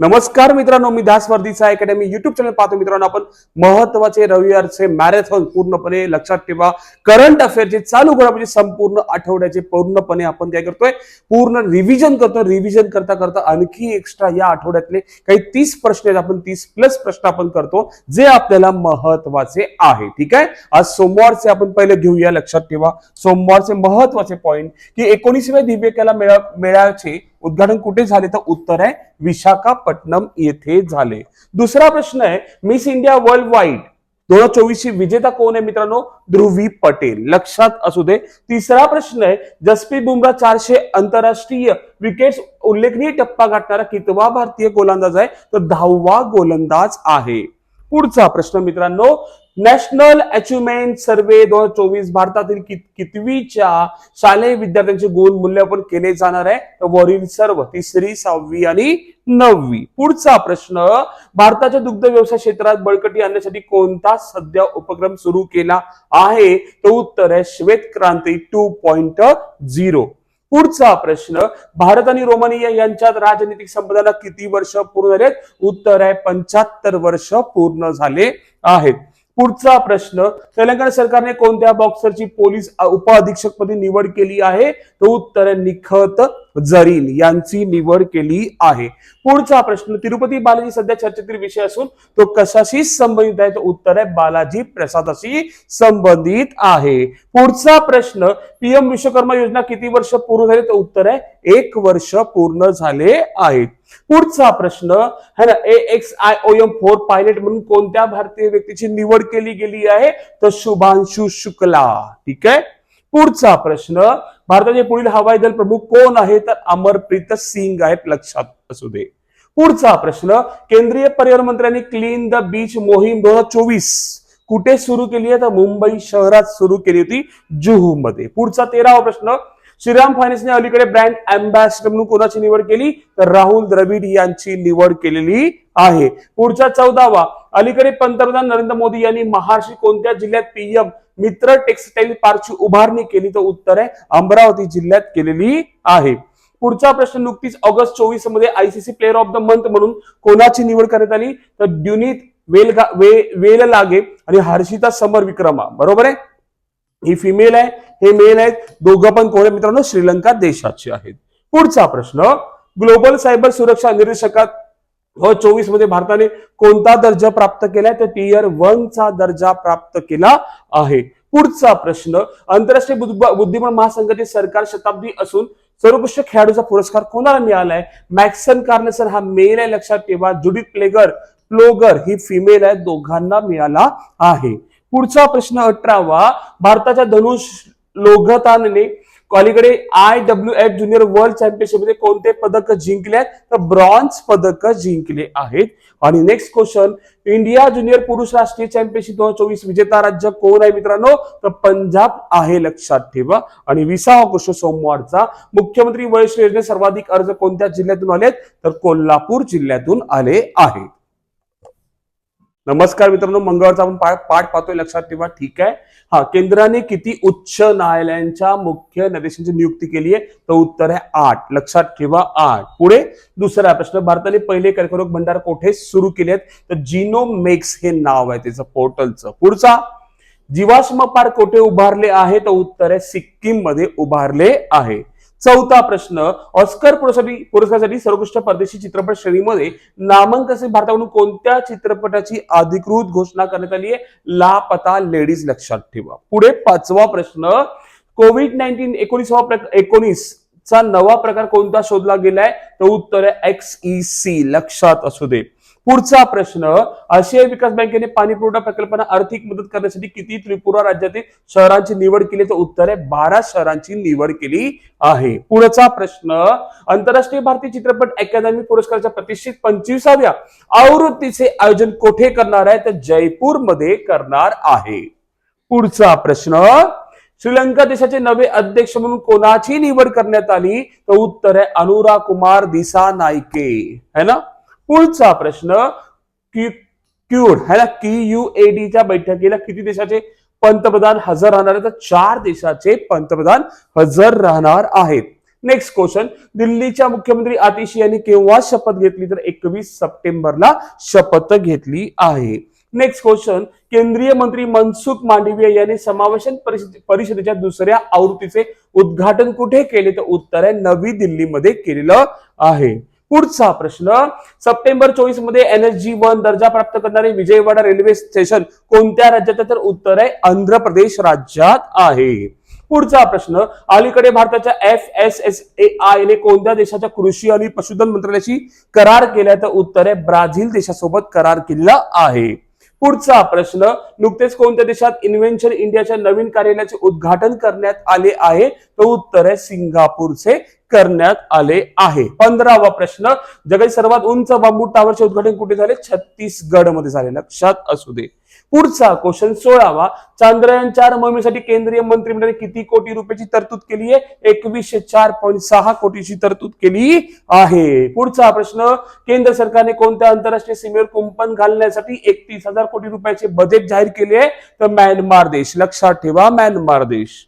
नमस्कार मित्रांनो मी दास वर्दीचा अकॅडमी युट्यूब चॅनल पाहतो. मित्रांनो आपण महत्त्वाचे रविवारचे मॅरेथॉन पूर्णपणे लक्षात ठेवा. करंट अफेअरचे चालू घडामोडी म्हणजे संपूर्ण आठवड्याचे पूर्णपणे आपण काय करतोय? पूर्ण रिव्हिजन करतो रिव्हिजन करता करता आणखी एक्स्ट्रा या आठवड्यातले काही तीस प्रश्न आहेत. आपण तीस प्लस प्रश्न आपण करतो जे आपल्याला महत्त्वाचे आहे. ठीक आहे? आज सोमवारचे आपण पहिले घेऊया. लक्षात ठेवा. सोमवारचे महत्त्वाचे पॉईंट की एकोणीसव्या दिव्यकेला मेळा मेळ्याचे उद्घाटन कुठे झाले? तर उत्तर आहे विशाखापट्टणम येथे झाले. दुसरा प्रश्न आहे मिस इंडिया वर्ल्ड वाईड दोन हजार चोवीस ची विजेता कोण आहे मित्रांनो? ध्रुवी पटेल. लक्षात असू दे. तिसरा प्रश्न आहे जसप्रीत बुमराह चारशे आंतरराष्ट्रीय विकेट्स उल्लेखनीय टप्पा गाठणारा कितवा भारतीय गोलंदाज आहे? तर दहावा गोलंदाज आहे. पुढचा प्रश्न मित्रांनो नॅशनल अचिव्हमेंट सर्वे दोन हजार चोवीस भारतातील कितवीच्या शालेय विद्यार्थ्यांचे गुण मूल्यांकन केले जाणार आहे. तर वरील सर्व तिसरी सहावी आणि नववी. पुढचा प्रश्न भारताच्या दुग्ध व्यवसाय क्षेत्रात बळकटी आणण्यासाठी कोणता सध्या उपक्रम सुरू केला आहे? तर उत्तर आहे श्वेत क्रांती टू पॉइंट झिरो पुढचा प्रश्न भारत आणि रोमानिया यांच्यात राजनैतिक संबंधाला किती वर्ष पूर्ण झालेत? उत्तर आहे पंच्याहत्तर वर्ष पूर्ण झाले आहेत. पुढचा प्रश्न तेलंगणा सरकारने कोणत्या बॉक्सरची पोलीस उपअधीक्षकपदी निवड केली आहे? तर उत्तर आहे निखत जरीन यांची निवड केली आहे. पुढचा प्रश्न तिरुपती बालाजी सध्या चर्चेतील विषय असून तो कशाशी संबंधित आहे? तर उत्तर आहे बालाजी प्रसादाशी संबंधित आहे. पुढचा प्रश्न पीएम विश्वकर्मा योजना किती वर्ष पूर्ण झाली? तर उत्तर आहे एक वर्ष पूर्ण झाले आहेत. पुढचा प्रश्न है ना A X I O M four pilot म्हणून कोणत्या भारतीय व्यक्तीची निवड केली गेली आहे? तर शुभांशु शुक्ला ठीक आहे? पुढचा प्रश्न भारताचे पुढील हवाई दल प्रमुख कोण आहे? तर अमरप्रीत सिंग आहेत लक्षात असू दे. पुढचा प्रश्न केंद्रीय पर्यावरण मंत्र्यांनी क्लीन द बीच मोहीम दोन हजार चोवीस कुठे सुरू केली आहे? तर मुंबई शहरात सुरू केली होती जुहू मध्ये पुढचा तेरावा प्रश्न श्रीराम फायनान्सने अलीकडे ब्रँड अँबॅसिडर म्हणून कोणाची निवड केली? तर राहुल द्रविड यांची निवड केलेली आहे. पुढचा चौदावा अलीकडे पंतप्रधान नरेंद्र मोदी यांनी महाराष्ट्र कोणत्या जिल्ह्यात पीएम मित्र टेक्सटाईल पार्कची उभारणी केली? तर उत्तर आहे अमरावती जिल्ह्यात केलेली आहे. पुढचा प्रश्न नुकतीच ऑगस्ट चोवीसमध्ये ICC player of the month म्हणून कोणाची निवड करण्यात आली? तर ड्युनित वेलगा वे वेल लागे आणि हर्षिता समर विक्रमा. बरोबर आहे? ही फिमेल आहे. हे मेल आहेत. दोघं पण कोण मित्रांनो? श्रीलंका देशाचे आहेत. पुढचा प्रश्न ग्लोबल सायबर सुरक्षा निर्देशकात हो, चोवीसमध्ये भारताने कोणता दर्जा प्राप्त केलाय? तर टीयर वन चा दर्जा प्राप्त केला आहे. पुढचा प्रश्न आंतरराष्ट्रीय बुद्धिबळ महासंघाचे सरकार शताब्दी असून सर्वोत्कृष्ट खेळाडूचा पुरस्कार कोणाला मिळालाय? मॅक्सन कार्नेसर हा मेल आहे लक्षात ठेवा. जुडित प्लेगर प्लोगर ही फिमेल आहे दोघांना मिळाला आहे. पुढचा प्रश्न अठरावा भारताच्या धनुष लोघतानने अलीकडे I W F junior world चॅम्पियनशिपमध्ये कोणते पदक जिंकले आहेत? तर ब्रॉन्झ पदक जिंकले आहेत. आणि नेक्स्ट क्वेश्चन इंडिया ज्युनियर पुरुष राष्ट्रीय चॅम्पियनशिप दोन हजार चोवीस विजेता राज्य कोण आहे मित्रांनो? तर पंजाब आहे लक्षात ठेवा. आणि विसावा क्वेश्चन सोमवारचा मुख्यमंत्री वयश्री योजने सर्वाधिक अर्ज कोणत्या जिल्ह्यातून आलेत? तर कोल्हापूर जिल्ह्यातून आले आहेत. नमस्कार मित्रांनो मंगळवारचा आपण पाठ पाहतोय. लक्षात ठेवा ठीक आहे? हा केंद्राने किती उच्च न्यायालयांच्या मुख्य न्यायाधीशांची नियुक्ती केली आहे? तर उत्तर आहे आठ. लक्षात ठेवा आठ. पुढे दुसरा प्रश्न भारताने पहिले कर्करोग भंडार कोठे सुरू केले आहेत? तर जिनोमेक्स हे नाव आहे त्याचं पोर्टलचं. पुढचा जीवाश्म पार्क कोठे उभारले आहे? तर उत्तर आहे सिक्कीममध्ये उभारले आहे. चौथा प्रश्न ऑस्कर पुरस्कारासाठी पुरस्कारासाठी सर्वोत्कृष्ट परदेशी चित्रपट श्रेणीमध्ये नामांकन भारताकडून कोणत्या चित्रपटाची अधिकृत घोषणा करण्यात आली आहे? लापता लेडीज लक्षात ठेवा. पुढे पाचवा प्रश्न कोविड नाईन्टीन एकोणीसवा एकोणीस चा नवा प्रकार कोणता शोधला गेलाय? तर उत्तर आहे एक्स ई सी लक्षात असू दे. पुढचा प्रश्न आशियाई विकास बँकेने पाणी पुरवठा प्रकल्पांना आर्थिक मदत करण्यासाठी किती त्रिपुरा राज्यातील शहरांची निवड केली? तर उत्तर आहे बारा शहरांची निवड केली आहे. पुढचा प्रश्न आंतरराष्ट्रीय भारतीय चित्रपट अकादमी पुरस्काराच्या प्रतिष्ठित पंचवीसाव्या आवृत्तीचे आयोजन कोठे करणार आहे? तर जयपूरमध्ये करणार आहे. पुढचा प्रश्न श्रीलंका देशाचे नवे अध्यक्ष म्हणून कोणाची निवड करण्यात आली? तर उत्तर आहे अनुरा कुमार दिसा नायके है ना? पुढचा प्रश्न की क्यूड है ना की यू ए डीच्या बैठकीला किती देशाचे पंतप्रधान हजर राहणार आहेत? तर चार देशाचे पंतप्रधान हजर राहणार आहेत. नेक्स्ट क्वेश्चन दिल्लीच्या मुख्यमंत्री आतिशी यांनी केव्हा शपथ घेतली? तर एकवीस सप्टेंबरला शपथ घेतली आहे. नेक्स्ट क्वेश्चन केंद्रीय मंत्री मनसुख मांडवीय यांनी समावेशन परिषदेच्या दुसऱ्या आवृत्तीचे उद्घाटन कुठे केले? तर उत्तर आहे नवी दिल्लीमध्ये केलेलं आहे. पुढचा प्रश्न सप्टेंबर चोवीसमध्ये एनएसजी वन दर्जा प्राप्त करणारे विजयवाडा रेल्वे स्टेशन कोणत्या राज्यात तर उत्तर आहे आंध्र प्रदेश राज्यात आहे. पुढचा प्रश्न अलीकडे भारताच्या F S S A I ने कोणत्या देशाच्या कृषी आणि पशुधन मंत्रालयाशी करार केला? तर उत्तर आहे ब्राझील देशासोबत करार केला आहे. पुढचा प्रश्न नुकतेच कोणत्या देशात इन्व्हेन्शन इंडियाच्या नवीन कार्यालयाचे उद्घाटन करण्यात आले आहे? तर उत्तर आहे सिंगापूरचे करण्यात आले आहे. पंधरावा प्रश्न जगातील सर्वात उंच बांबू टावरचे उद्घाटन कुठे झाले? छत्तीसगडमध्ये झाले. लक्षात असू दे. पुढचा क्वेश्चन सोळावा. चांद्रयान चार मोहिमेसाठी केंद्रीय मंत्रिमंडळाने किती कोटी रुपयाची तरतूद केली आहे? एकवीसशे चार पॉईंट सहा कोटीची तरतूद केली आहे. पुढचा प्रश्न केंद्र सरकारने कोणत्या आंतरराष्ट्रीय सीमेवर कुंपण घालण्यासाठी एकतीस हजार कोटी रुपयाचे बजेट जाहीर केले आहे? तर म्यानमार देश. लक्षात ठेवा म्यानमार देश.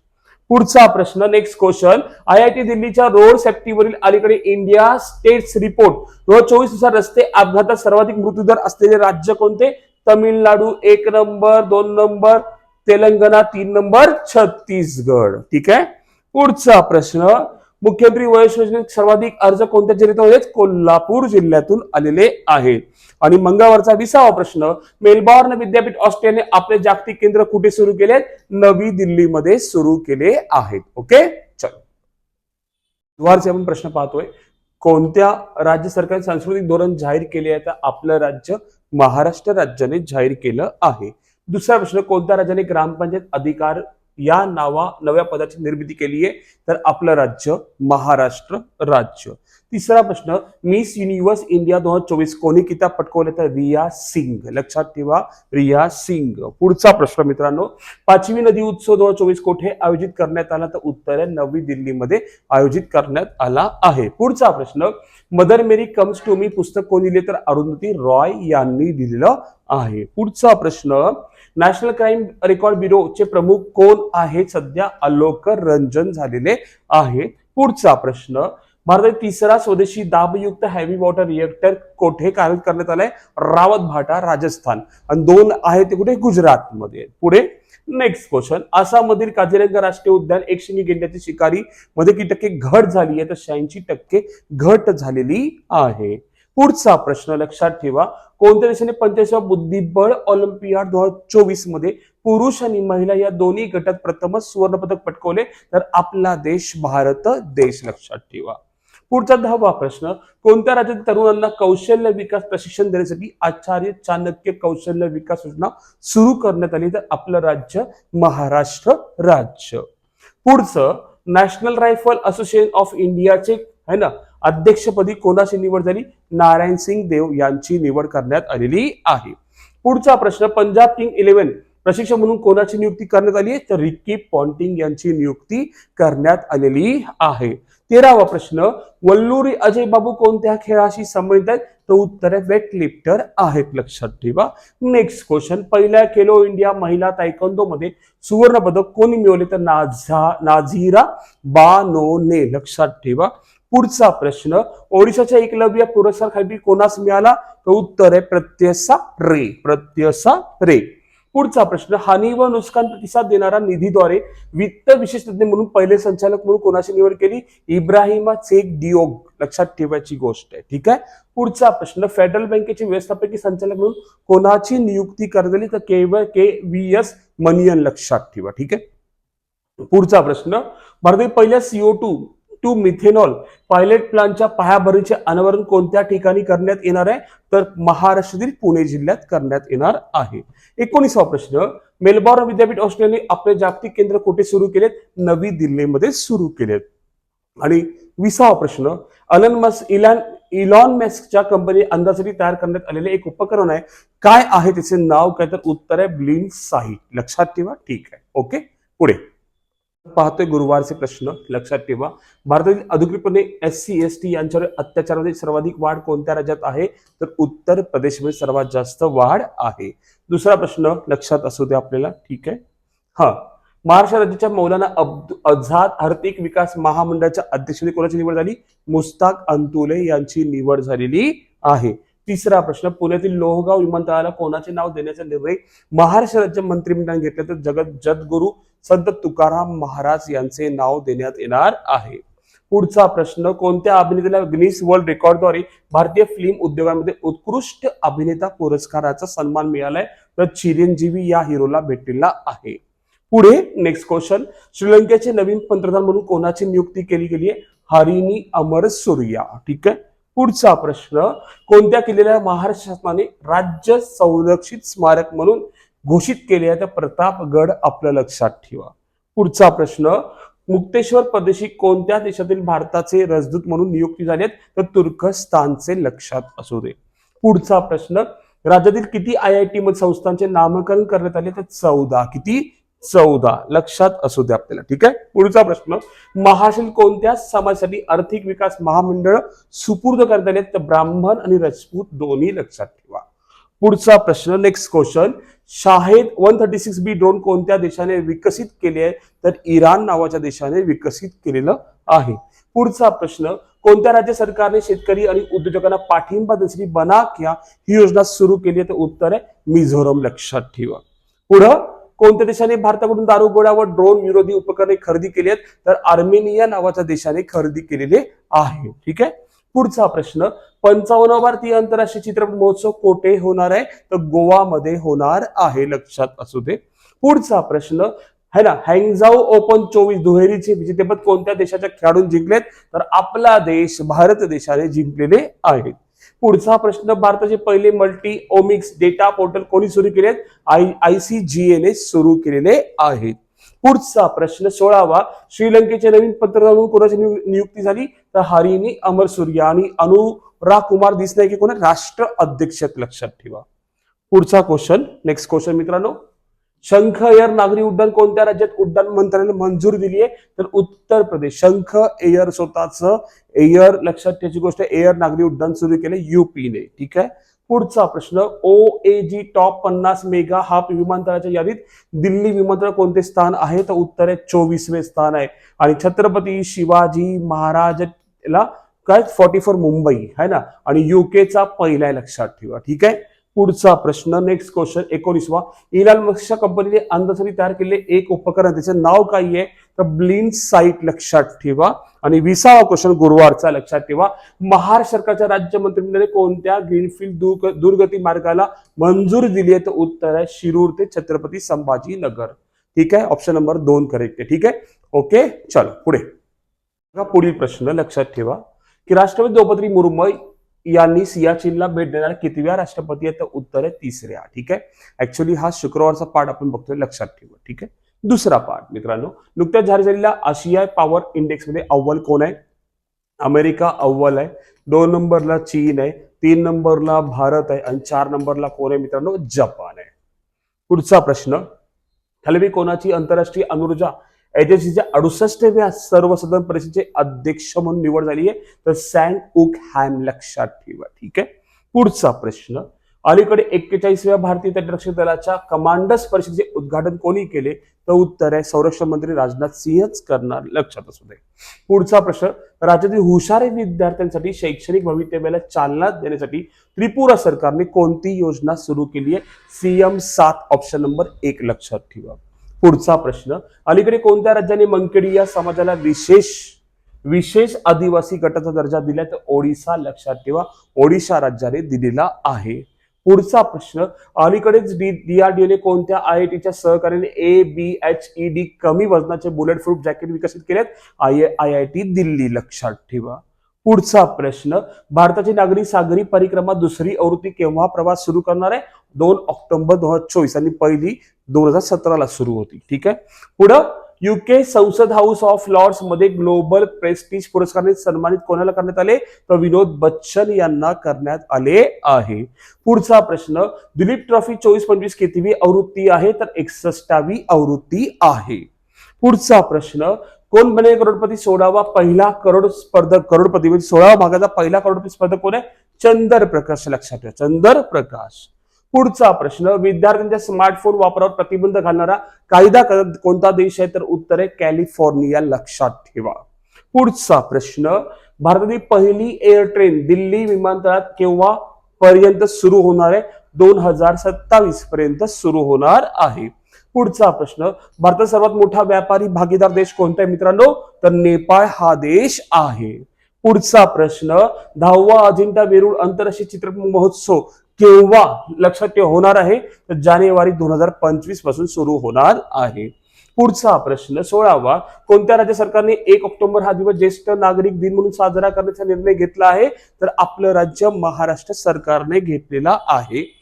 पुढचा प्रश्न next question I I T दिल्लीच्या रोड सेफ्टीवरील अलीकडे इंडिया स्टेट्स रिपोर्ट. रोज हजार चोवीसनुसार रस्ते अपघातात सर्वाधिक मृत्यूदर असलेले राज्य कोणते? तमिळनाडू एक नंबर दोन नंबर तेलंगणा तीन नंबर छत्तीसगड. ठीक आहे? पुढचा प्रश्न. मुख्यमंत्री वयस योजनेत सर्वाधिक अर्ज कोणत्या जिल्ह्यातून आले कोल्हापूर जिल्ह्यातून आलेले आहेत. आणि मंगळवारचा विसावा प्रश्न. मेलबॉर्न विद्यापीठ ऑस्ट्रेलियाने आपले जागतिक केंद्र कुठे सुरू केले नवी दिल्लीमध्ये सुरू केले आहेत. ओके? चल. दुवारचे आपण प्रश्न पाहतोय. कोणत्या राज्य सरकारने सांस्कृतिक धोरण जाहीर केले आहे? तर आपलं राज्य महाराष्ट्र राज्याने जाहीर केलं आहे. दुसरा प्रश्न कोणत्या राज्याने ग्रामपंचायत अधिकार या नावा नव्या पदाची निर्मिती केली आहे? तर आपलं राज्य महाराष्ट्र राज्य. तिसरा प्रश्न मिस युनिव्हर्स इंडिया दोन हजार चोवीस कोणी किताब पटकवले? तर रिया सिंग. लक्षात ठेवा रिया सिंग. पुढचा प्रश्न मित्रांनो पाचवी नदी उत्सव दोन हजार चोवीस कोठे आयोजित करण्यात आला? तर उत्तर नवी दिल्लीमध्ये आयोजित करण्यात आला आहे. पुढचा प्रश्न mother Mary comes to me पुस्तक कोणी लिहिले? तर अरुंधती रॉय यांनी लिहिलेलं आहे. पुढचा प्रश्न नॅशनल क्राईम रेकॉर्ड ब्युरोचे प्रमुख कोण आहेत? सध्या आलोक रंजन झालेले आहेत. पुढचा प्रश्न भारतात तिसरा स्वदेशी दाबयुक्त हॅवी वॉटर रिएक्टर कोठे कार्यरत करण्यात आलाय? रावत भाटा राजस्थान. आणि दोन आहे ते कुठे? गुजरातमध्ये. पुढे नेक्स्ट क्वेश्चन आसाममधील काझीरंगा राष्ट्रीय उद्यान एकशिंगी गेंड्याची शिकारी. मध्ये किती टक्के घट झाली आहे तर शहाऐंशी टक्के घट झालेली आहे. पुढचा प्रश्न लक्षात ठेवा. कोणत्या देशाने पंच्याऐंशी बुद्धिबळ ऑलिम्पियाड दोन हजार चोवीसमध्ये पुरुष आणि महिला या दोन्ही गटात प्रथमच सुवर्णपदक पटकवले? तर आपला देश भारत देश लक्षात ठेवा. पुढचा दहावा प्रश्न कोणत्या राज्यातील तरुणांना कौशल्य विकास प्रशिक्षण देण्यासाठी आचार्य चाणक्य कौशल्य विकास योजना सुरू करण्यात आली? तर आपलं राज्य महाराष्ट्र राज्य. पुढचं नॅशनल रायफल असोसिएशन ऑफ इंडियाचे है ना अध्यक्षपदी कोणाची निवड झाली? नारायण सिंग देव यांची निवड करण्यात आलेली आहे. पुढचा प्रश्न पंजाब किंग इलेव्हन प्रशिक्षक म्हणून कोणाची नियुक्ती करण्यात आली आहे? तर रिकी पॉन्टिंग यांची नियुक्ती करण्यात आलेली आहे. तेरावा प्रश्न वल्लुरी अजय बाबू कोणत्या खेळाशी संबंधित आहेत? तर उत्तर आहे वेट लिफ्टर आहेत लक्षात ठेवा. नेक्स्ट क्वेश्चन पहिल्या खेलो इंडिया महिला तायकोंदो मध्ये सुवर्ण पदक कोणी मिळवले? तर नाझा नाझिरा बानोने लक्षात ठेवा. पुढचा प्रश्न ओडिशाच्या एकलव्य पुरस्कार खाली कोणास मिळाला? तर उत्तर आहे प्रत्यसा रे प्रत्यसा रे. पुढचा प्रश्न हानी व नुकसान प्रतिसाद देणारा निधीद्वारे वित्त विशेषज्ञ म्हणून पहिले संचालक म्हणून कोणाची निवड केली? Ibrahima Cheikh Diong. लक्षात ठेवायची गोष्ट आहे. ठीक आहे? पुढचा प्रश्न फेडरल बँकेचे व्यवस्थापकीय संचालक म्हणून कोणाची नियुक्ती करण्यात आली? तर केवळ के व्ही एस मनियन लक्षात ठेवा. ठीक आहे? पुढचा प्रश्न भारतातील पहिल्या CO two two methanol pilot प्लांटच्या पायाभरणीचे अनावरण कोणत्या ठिकाणी करण्यात येणार आहे? तर महाराष्ट्रातील पुणे जिल्ह्यात करण्यात येणार आहे. एकोणीसावा प्रश्न मेलबॉर्न विद्यापीठ ऑस्ट्रेलियाने आपले जागतिक केंद्र कुठे सुरू केलेत? नवी दिल्लीमध्ये सुरू केलेत. आणि विसावा प्रश्न अलन मस इलॉन इलॉन मेस्कच्या कंपनी अंदाजासाठी तयार करण्यात आलेले एक उपकरण आहे. काय आहे? त्याचे नाव काय तर उत्तर आहे ब्लिन साही लक्षात ठेवा ठीक आहे. ओके पुढे. पाहतोय गुरुवारचे प्रश्न लक्षात ठेवा. भारतातील अधिकृतपणे एस सी एस टी यांच्यावर अत्याचारामध्ये सर्वाधिक वाढ कोणत्या राज्यात आहे? तर उत्तर प्रदेशमध्ये सर्वात जास्त वाढ आहे. दुसरा प्रश्न लक्षात असू दे आपल्याला ठीक आहे? हा. महाराष्ट्र राज्याच्या मौलाना अब्दु आझाद आर्थिक विकास महामंडळाच्या अध्यक्षपदी कोणाची निवड झाली? मुस्ताक अंतुले यांची निवड झालेली आहे. तिसरा प्रश्न पुण्यातील लोहगाव विमानतळाला कोणाचे नाव देण्याचा निर्णय महाराष्ट्र राज्य मंत्रिमंडळाने घेतला तर जगत जगद्गुरु संत तुकाराम महाराज यांचे नाव देण्यात येणार आहे. पुढचा प्रश्न कोणत्या अभिनेत्याला गिनीस वर्ल्ड रेकॉर्डद्वारे भारतीय फिल्म उद्योगामध्ये उत्कृष्ट अभिनेता पुरस्काराचा सन्मान मिळालाय? तर चिरंजीवी या हिरोला भेटलेला आहे. पुढे नेक्स्ट क्वेश्चन श्रीलंकेचे नवीन पंतप्रधान म्हणून कोणाची नियुक्ती केली गेली आहे हरिणी अमर सूर्या. ठीक आहे? पुढचा प्रश्न कोणत्या किल्ल्याला महाराष्ट्र शासनाने राज्य संरक्षित स्मारक म्हणून घोषित केले आहे? तर प्रतापगड आपलं लक्षात ठेवा. पुढचा प्रश्न मुक्तेश्वर प्रदेशी कोणत्या देशातील भारताचे राजदूत म्हणून नियुक्ती झाली आहेत? तर तुर्कस्तानचे लक्षात असू दे. पुढचा प्रश्न राज्यातील किती आय आय टी संस्थांचे नामकरण करण्यात आले? तर चौदा. किती? चौदा. लक्षात असू दे आपल्याला. ठीक आहे? पुढचा प्रश्न. महाशील कोणत्या समाजासाठी आर्थिक विकास महामंडळ सुपूर्द करण्यात आले तर ब्राह्मण आणि राजपूत दोन्ही लक्षात ठेवा. पुढचा प्रश्न next question Shahed one thirty six B drone कोणत्या देशाने विकसित केले आहे? तर इराण नावाच्या देशाने विकसित केलेलं आहे. पुढचा प्रश्न कोणत्या राज्य सरकारने शेतकरी आणि उद्योजकांना पाठिंबा देण्यासाठी बना किया ही योजना सुरू केली आहे? तर उत्तर आहे मिझोरम. लक्षात ठेवा. पुढं कोणत्या देशाने भारताकडून दारुगोळा व ड्रोन विरोधी उपकरणे खरेदी केली आहेत? तर आर्मेनिया नावाच्या देशाने खरेदी केलेले आहे. ठीक आहे? पुढचा प्रश्न पंचावन्न भारतीय आंतरराष्ट्रीय चित्रपट महोत्सव कोठे होणार आहे? तर गोवामध्ये होणार आहे लक्षात असू दे. पुढचा प्रश्न है ना? हँगझाऊ ओपन चोवीस दुहेरीचे विजेतेपद कोणत्या देशाच्या खेळाडून जिंकलेत तर आपला देश भारत देशाने जिंकलेले आहेत. पुढचा प्रश्न भारताचे पहिले मल्टी ओमिक्स डेटा पोर्टल कोणी सुरू केलेत? आय आय सी जी एने सुरू केलेले आहेत. पुढचा प्रश्न सोळावा श्रीलंकेचे नवीन पंतप्रधान कोणाची नियुक्ती झाली? तर हरिणी अमर सूर्या आणि अनुराग कुमार दिसले की कोण? राष्ट्र अध्यक्ष लक्षात ठेवा. पुढचा क्वेश्चन नेक्स्ट क्वेश्चन मित्रांनो. शंख एअर नागरी उड्डाण कोणत्या राज्यात? उड्डाण मंत्र्याने मंजूर दिली आहे. तर उत्तर प्रदेश. शंख एअर स्वतःच एअर लक्षात ठेवायची गोष्ट एअर नागरी उड्डाण सुरू केले युपीने. ठीक आहे? पुढचा प्रश्न ओ ए जी टॉप पन्नास मेगा हा विमानतळाच्या यादीत दिल्ली विमानतळ कोणते स्थान आहे? तर उत्तर आहे चोवीसवे स्थान आहे. आणि छत्रपती शिवाजी महाराजला काय फॉर्टी फोर मुंबई है ना? आणि युकेचा पहिला आहे लक्षात ठेवा. ठीक आहे? पुढचा प्रश्न नेक्स्ट क्वेश्चन एकोणीसवा. इलाल मस्कच्या कंपनीने अंदाजाने तयार केलेले एक उपकरण त्याचं नाव काय आहे? तर ब्लीन साईट लक्षात ठेवा. आणि विसावा क्वेश्चन गुरुवारचा लक्षात ठेवा. महाराष्ट्र सरकारच्या राज्य मंत्रिमंडळाने कोणत्या ग्रीनफील्ड दुर्ग दुर्गती मार्गाला मंजूर दिली आहे? तर उत्तर आहे शिरूर ते छत्रपती संभाजीनगर. ठीक आहे? ऑप्शन नंबर दोन करेक्ट आहे. ठीक आहे? ओके चलो पुढे. पुढील प्रश्न लक्षात ठेवा. की राष्ट्रपती द्रौपदी मुर्मू यांनी सियाचीनला भेट देणाऱ्या कितव्या राष्ट्रपती आहे तर उत्तर आहे तिसऱ्या. ठीक आहे? ऍक्च्युली हा शुक्रवारचा पाठ आपण बघतोय लक्षात ठेवा. ठीक आहे? दुसरा पाठ मित्रांनो. नुकत्याच जाहीर झालेल्या आशियाई पॉवर इंडेक्समध्ये अव्वल कोण आहे? अमेरिका अव्वल आहे. दोन नंबरला चीन आहे. तीन नंबरला भारत आहे. आणि चार नंबरला कोण आहे मित्रांनो? जपान आहे. पुढचा प्रश्न. हलवी कोणाची आंतरराष्ट्रीय अनुर्जा एजन्सीच्या अडुसष्टव्या सर्वसाधारण परिषदेचे अध्यक्ष म्हणून निवड झाली आहे. तर सॅन उक हॅम लक्षात ठेवा. ठीक आहे? पुढचा प्रश्न. अलीकडे एक्केचाळीसव्या भारतीय तटरक्षक दलाच्या कमांडर्स परिषदेचे उद्घाटन कोणी केले? तर उत्तर आहे संरक्षण मंत्री राजनाथ सिंहच करणार लक्षात असू दे. पुढचा प्रश्न. राज्यातील हुशार विद्यार्थ्यांसाठी शैक्षणिक भवितव्याला चालना देण्यासाठी त्रिपुरा सरकारने कोणती योजना सुरू केली आहे? सीएम सात ऑप्शन नंबर एक लक्षात ठेवा. पुढचा प्रश्न. अलीकडे कोणत्या राज्याने मंकेडी या समाजाला विशेष विशेष आदिवासी गटाचा दर्जा दिला तर ओडिसा लक्षात ठेवा. ओडिशा राज्याने दिलेला आहे. पुढचा प्रश्न अलीकडेच डीआरडीओने कोणत्या आय आय टीच्या सहकार्याने A B H E D कमी वजनाचे बुलेट प्रूफ जॅकेट विकसित केलेत? I I I T Delhi लक्षात ठेवा. पुढचा प्रश्न भारताची नागरी सागरी परिक्रमा दुसरी आवृत्ती केव्हा प्रवास सुरू करणार आहे? दोन ऑक्टोबर दोन हजार चोवीस. आणि पहिली दोन हजार सतराला सुरू होती. ठीक आहे? पुढं युके संसद हाऊस ऑफ लॉर्ड्समध्ये ग्लोबल प्रेस्टिज पुरस्काराने सन्मानित कोणाला करण्यात आले? तर विनोद बच्चन यांना करण्यात आले आहे. पुढचा प्रश्न दिलीप ट्रॉफी चोवीस पंचवीस कितीवी आवृत्ती आहे तर एकसष्टावी आवृत्ती आहे. पुढचा प्रश्न कोण बने करोडपती सोळावा पहिला करोड स्पर्धक? करोडपती म्हणजे सोळावा भागाचा पहिला करोडपती स्पर्धक कोण आहे? चंदर प्रकाश लक्षात ठेवा चंदर प्रकाश. पुढचा प्रश्न विद्यार्थ्यांच्या स्मार्टफोन वापरावर प्रतिबंध घालणारा कायदा करत कोणता देश आहे? तर उत्तर आहे कॅलिफोर्निया. लक्षात ठेवा. पुढचा प्रश्न भारतातील पहिली एअर ट्रेन दिल्ली विमानतळात केव्हा पर्यंत सुरू होणार आहे? दोन हजार सत्तावीस पर्यंत सुरू होणार आहे. पुढचा प्रश्न भारतात सर्वात मोठा व्यापारी भागीदार देश कोणता आहे मित्रांनो? तर नेपाळ हा देश आहे. पुढचा प्रश्न दहावा अजिंठा वेरूळ आंतरराष्ट्रीय चित्रपट महोत्सव केव्हा? लक्षात ते होणार आहे. तर जानेवारी दोन हजार पंचवीसपासून सुरू होणार आहे. पुढचा प्रश्न सोळावा. कोणत्या राज्य सरकारने एक ऑक्टोबर हा दिवस ज्येष्ठ नागरिक दिन म्हणून साजरा करण्याचा निर्णय घेतला आहे? तर आपलं राज्य महाराष्ट्र सरकारने घेतलेला आहे.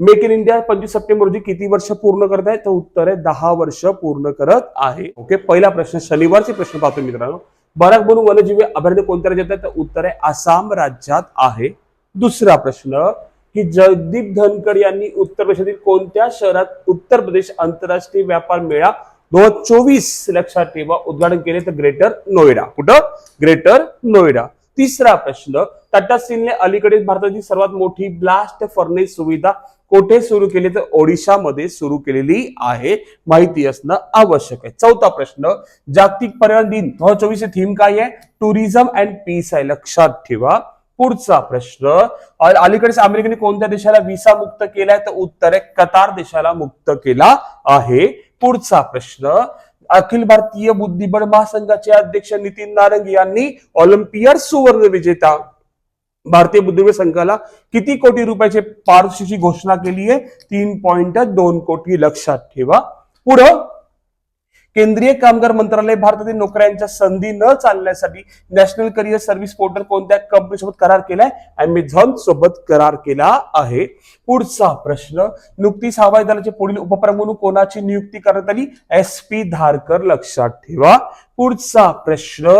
मेक इन इंडिया पंचवीस सप्टेंबर रोजी किती वर्ष पूर्ण करत आहे? तर उत्तर आहे दहा वर्ष पूर्ण करत आहे. ओके पहिला प्रश्न शनिवारचे प्रश्न पाहतो मित्रांनो. बराक बनू वनजीवी अभयारण्य कोणत्या राज्यात आहे? तर उत्तर आहे आसाम राज्यात आहे. दुसरा प्रश्न की जगदीप धनखड यांनी उत्तर प्रदेशातील कोणत्या शहरात उत्तर प्रदेश आंतरराष्ट्रीय व्यापार मेळा दोन हजार चोवीस लक्षात ठेवा. उद्घाटन केले तर ग्रेटर नोएडा. कुठं? ग्रेटर नोएडा. तिसरा प्रश्न टाटा स्टीलने अलीकडे भारतातील सर्वात मोठी ब्लास्ट फर्नेस सुविधा कोठे सुरू केली? तर ओडिशामध्ये सुरू केलेली आहे. माहिती असणं आवश्यक आहे. चौथा प्रश्न जागतिक पर्यावरण दिन दोन हजार चोवीस थीम काय आहे? टुरिझम अँड पीस आहे. लक्षात ठेवा. पुढचा प्रश्न. अलीकडेच अमेरिकेने कोणत्या देशाला विसा मुक्त केलाय? तर उत्तर आहे कतार देशाला मुक्त केला आहे. पुढचा प्रश्न. अखिल भारतीय बुद्धिबळ महासंघाचे अध्यक्ष नितीन नारंग यांनी ऑलिम्पियड सुवर्ण विजेता भारतीय बुद्धिबळ संघाला किती कोटी रुपयाचे पारितोषिकची घोषणा केली आहे? तीन पॉइंट दोन कोटी लक्षात ठेवा. पुढं केंद्रीय कामगार मंत्रालय भारतातील नोकऱ्यांच्या संधी न चालण्यासाठी नॅशनल करिअर सर्व्हिस पोर्टल कोणत्या कंपनीसोबत करार केलाय? अमेझॉन सोबत करार केला आहे. पुढचा प्रश्न नुकतीच हवाई दलाचे पुढील उपप्रमुख कोणाची नियुक्ती करण्यात आली? एस पी धारकर लक्षात ठेवा. पुढचा प्रश्न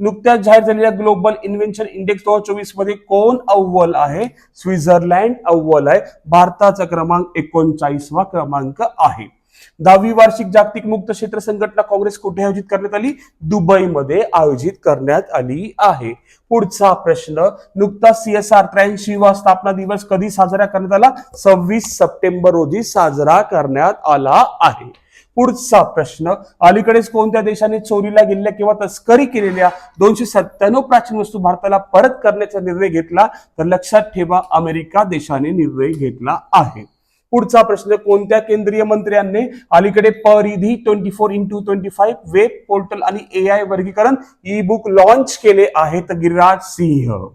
नुकत्याच जाहीर झालेल्या ग्लोबल इन्व्हेन्शन इंडेक्स दोन हजार चोवीसमध्ये कोण अव्वल आहे? स्वित्झर्लंड अव्वल आहे. भारताचा क्रमांक एकोणचाळीसवा क्रमांक आहे. दहावी वार्षिक जागतिक मुक्त क्षेत्र संघटना काँग्रेस कुठे आयोजित करण्यात आली? दुबईमध्ये आयोजित करण्यात आली आहे. पुढचा प्रश्न नुकताच सीएसआर त्र्याऐंशी वा स्थापना दिवस कधी साजरा करण्यात आला? सव्वीस सप्टेंबर रोजी साजरा करण्यात आला आहे. पुढचा प्रश्न अलीकडेच कोणत्या देशाने चोरीला गेलेल्या किंवा तस्करी केलेल्या दोनशे सत्त्याण्णव प्राचीन वस्तू भारताला परत करण्याचा निर्णय घेतला? तर लक्षात ठेवा अमेरिका देशाने निर्णय घेतला आहे. पुढचा प्रश्न कोणत्या केंद्रीय मंत्र्यांनी अलीकडे Paridhi twenty four into twenty five web portal आणि ए आय वर्गीकरण ई बुक लॉन्च केले आहे तर गिरिराज सिंह.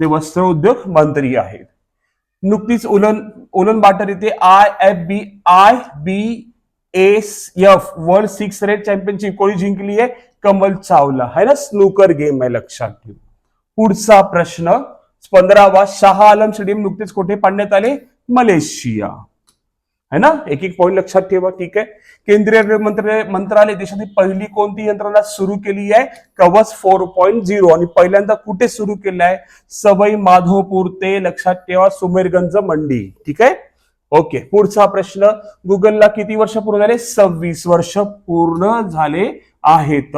ते वस्त्र उद्योग मंत्री आहेत. नुकतीच उलन उलन बाटर येथे I F B I B S F world six red championship कोणी जिंकली आहे? कमल चावला. है ना? स्नूकर गेम आहे लक्षात ठेव. पुढचा प्रश्न पंधरावा शाह आलम स्टेडियम नुकतेच कुठे पाडण्यात आले? मलेशिया. है ना? एक एक पॉईंट लक्षात ठेवा ठीक आहे? केंद्रीय मंत्रालय मंत्रालय देशातील पहिली कोणती यंत्रणा सुरू केली आहे? कवच फोर पॉईंट झिरो आणि पहिल्यांदा कुठे सुरू केलं आहे? सवई माधोपूर ते लक्षात ठेवा सुमेरगंज मंडी. ठीक आहे? ओके. पुढचा प्रश्न. गुगलला किती वर्ष पूर्ण झाले? सव्वीस वर्ष पूर्ण झाले आहेत.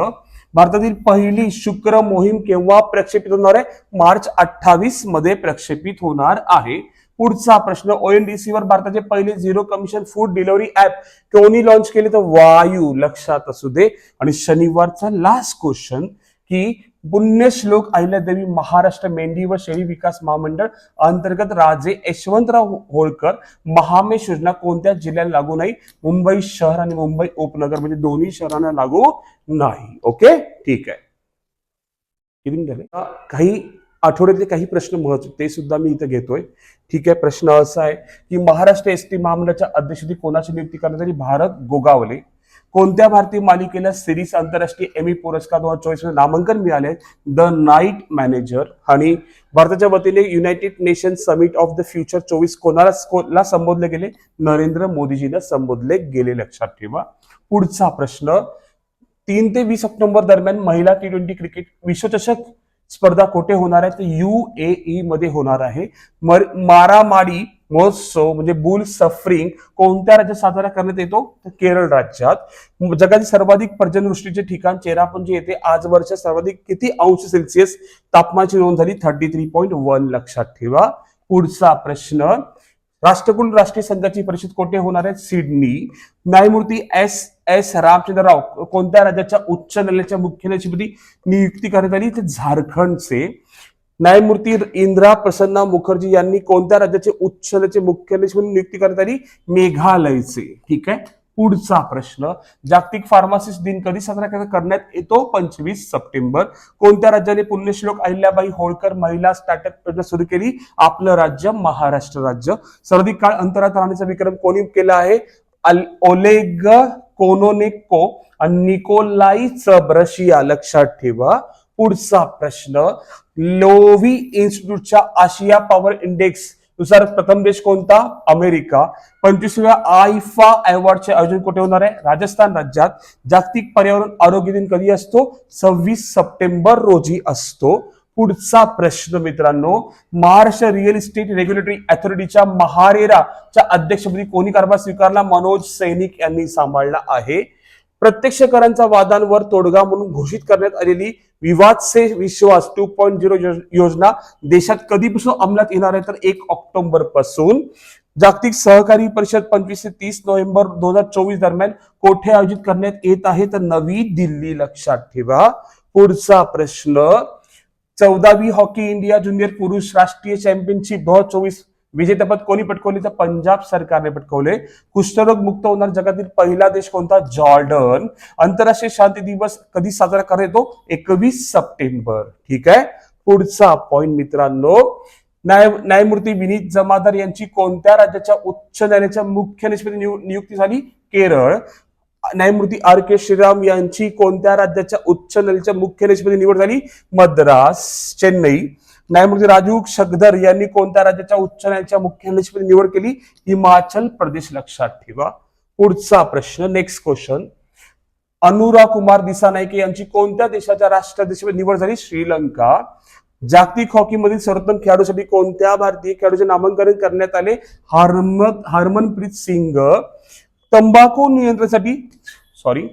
भारतातील पहिली शुक्र मोहीम केव्हा प्रक्षेपित होणार आहे? मार्च अठ्ठावीसमध्ये प्रक्षेपित होणार आहे. पुढचा प्रश्न ओएनडीसी वर भारताचे पहिले zero commission food delivery app कोणी लॉन्च केले तर वायू? लक्षात असू दे. आणि शनिवारचा लास्ट क्वेश्चन की पुण्यश्लोक अहिल्यादेवी महाराष्ट्र मेंढी व शेळी विकास महामंडळ अंतर्गत राजे यशवंतराव होळकर महामेश योजना कोणत्या जिल्ह्याला लागू नाही? मुंबई शहर आणि मुंबई उपनगर म्हणजे दोन्ही शहरांना लागू नाही. ओके ठीक आहे. काही आठवड्यातले काही प्रश्न महत्त्व ते सुद्धा मी इथं घेतोय. ठीक आहे प्रश्न असा आहे की महाराष्ट्र एस टी महामंडळाच्या अध्यक्षपदी कोणाची नियुक्ती करण्यात आली? भारत गोगावले. कोणत्या भारतीय मालिकेला सिरीज आंतरराष्ट्रीय एमी पुरस्कार दोन हजार चोवीसमध्ये नामांकन मिळाले द नाईट मॅनेजर आणि भारताच्या वतीने United Nation summit of the future चोवीस कोणाला संबोधले गेले? नरेंद्र मोदीजींना संबोधले गेले. लक्षात ठेवा. पुढचा प्रश्न तीन ते वीस ऑक्टोबर दरम्यान महिला टी ट्वेंटी क्रिकेट विश्वचषक स्पर्धा कुठे होणार आहे? तर युएई मध्ये होणार आहे. मर- मारामाडी महोत्सव म्हणजे बुल सफरिंग कोणत्या राज्यात साजरा करण्यात येतो? तर केरळ राज्यात. जगातील सर्वाधिक पर्जनवृष्टीचे ठिकाण चेरापुंजी येथे आजवरच्या सर्वाधिक किती अंश सेल्सिअस तापमानाची नोंद झाली? थर्टी थ्री पॉईंट वन लक्षात ठेवा. पुढचा प्रश्न राष्ट्रकुल राष्ट्रीय संघाची परिषद कोठे होणार आहे? सिडनी. न्यायमूर्ती एस एस रामचंद्र राव कोणत्या राज्याच्या उच्च न्यायालयाच्या मुख्य न्यायाधीशपदी नियुक्ती करण्यात आली? ते झारखंडचे. न्यायमूर्ती इंदिरा प्रसन्ना मुखर्जी यांनी कोणत्या राज्याचे उच्च न्यायालयाचे मुख्य न्यायाधीश म्हणून नियुक्ती करण्यात आली? मेघालयचे. ठीक आहे? पुढचा प्रश्न. जागतिक फार्मासिस्ट दिन कधी साजरा करण्यात येतो? पंचवीस सप्टेंबर. कोणत्या राज्याने पुण्यश्लोक अहिल्याबाई होळकर महिला स्टार्टअप योजना सुरू केली? आपलं राज्य महाराष्ट्र राज्य. सर्वाधिक काळ अंतरात राहण्याचा विक्रम कोणी केला आहे? ओलेग कोनोनेको आणि निकोलाई चब्रशिया. लक्षात ठेवा. पुढचा प्रश्न. लोवी इन्स्टिट्यूटच्या आशिया पॉवर इंडेक्स नुसार प्रथम देश कोणता? अमेरिका. पंचवीसव्या आयफा अवॉर्डचे आयोजन कुठे होणार आहे? राजस्थान राज्यात. जागतिक पर्यावरण आरोग्य दिन कधी असतो? सव्वीस सप्टेंबर रोजी असतो. पुढचा प्रश्न मित्रांनो महाराष्ट्र रिअल इस्टेट रेग्युलेटरी अथॉरिटीच्या महारेराच्या अध्यक्षपदी कोणी कारभार स्वीकारला? मनोज सैनिक यांनी सांभाळला आहे. प्रत्यक्ष करांच्या वादांवर तोडगा म्हणून घोषित करण्यात आलेली Vivad se Vishwas two point zero योजना देशात कधीपासून अंमलात येणार आहे? तर एक ऑक्टोबरपासून जागतिक सहकारी परिषद पंचवीस ते तीस नोव्हेंबर दोन हजार चोवीस दरम्यान कोठे आयोजित करण्यात येत आहे? तर नवी दिल्ली लक्षात ठेवा. पुढचा प्रश्न. चौदावी हॉकी इंडिया ज्युनियर पुरुष राष्ट्रीय चॅम्पियनशिप दोन हजार चोवीस विजेतेपद कोणी पटकवले तर पंजाब सरकारने पटकवले. कुष्ठरोग मुक्त होणार जगातील पहिला देश कोणता? जॉर्डन. आंतरराष्ट्रीय शांती दिवस कधी साजरा करतो येतो? एकवीस सप्टेंबर. ठीक आहे? पुढचा पॉइंट मित्रांनो. न्याय न्यायमूर्ती विनीत जमादार यांची कोणत्या राज्याच्या उच्च न्यायालयाच्या मुख्य निष्पती नियुक्ती झाली? केरळ. न्यायमूर्ती आर के श्रीराम यांची कोणत्या राज्याच्या उच्च न्यायालयाच्या मुख्य निष्पती निवड झाली? मद्रास चेन्नई. न्यायमूर्ती राजू शगदर यांनी कोणत्या राज्याच्या उच्च न्यायालयाच्या मुख्य न्यायाधीशपदी निवड केली? हिमाचल प्रदेश लक्षात ठेवा. पुढचा प्रश्न नेक्स्ट क्वेश्चन अनुरा कुमार दिसानायके यांची कोणत्या देशाच्या राष्ट्राध्यक्षपदी निवड झाली? श्रीलंका. जागतिक हॉकीमधील सर्वोत्तम खेळाडूसाठी कोणत्या भारतीय खेळाडूचे नामांकन करण्यात आले? हरम हरमनप्रीत सिंग. तंबाखू नियंत्रणासाठी सॉरी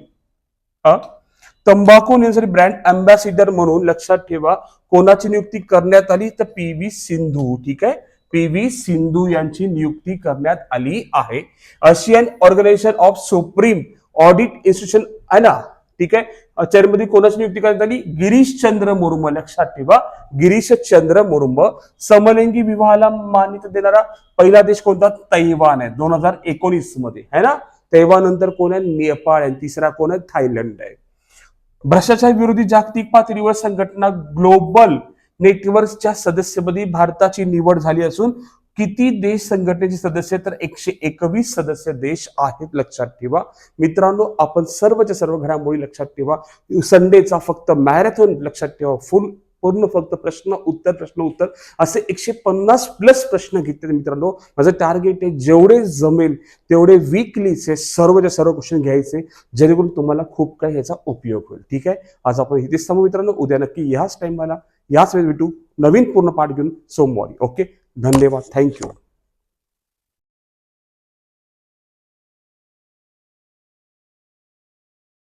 तंबाखू नियंत्रणासाठी ब्रँड अँबॅसिडर म्हणून लक्षात ठेवा. कोणाची नियुक्ती करण्यात आली? तर पी व्ही सिंधू ठीक आहे? पी व्ही सिंधू यांची नियुक्ती करण्यात आली आहे. Asian organisation of supreme audit institution आहे ना? ठीक आहे? चेअरमध्ये कोणाची नियुक्ती करण्यात आली? गिरीश चंद्र मुर्म. लक्षात ठेवा गिरीश चंद्र मुर्म. समलिंगी विवाहाला मान्यता देणारा पहिला देश कोणता? तैवान आहे दोन हजार एकोणीसमध्ये है ना? तैवानंतर कोण आहे? नेपाळ आहे. तिसरा कोण आहे? थायलंड आहे. भ्रष्टाचार विरोधी जागतिक पातळीवर संघटना ग्लोबल नेटवर्कच्या सदस्यपदी भारताची निवड झाली असून किती देश संघटनेचे सदस्य तर एकशे एकवीस सदस्य देश आहेत लक्षात ठेवा. मित्रांनो आपण सर्वच्या सर्व घडामोडी लक्षात ठेवा. संडेचा फक्त मॅरेथॉन लक्षात ठेवा फुल पूर्ण फक्त प्रश्न उत्तर प्रश्न उत्तर असे एकशे पन्नास प्लस प्रश्न घेतले मित्रांनो. माझं टार्गेट आहे जेवढे जमेल तेवढे वीकलीचे सर्वच्या सर्व क्वेश्चन घ्यायचे जेणेकरून तुम्हाला खूप काही याचा उपयोग होईल. ठीक आहे? आज आपण इथेच थांबू मित्रांनो. उद्या नक्की याच टाइमला याच वेळेस भेटू. नवीन पूर्ण पाठ घेऊन सोमवारी. ओके धन्यवाद. थँक्यू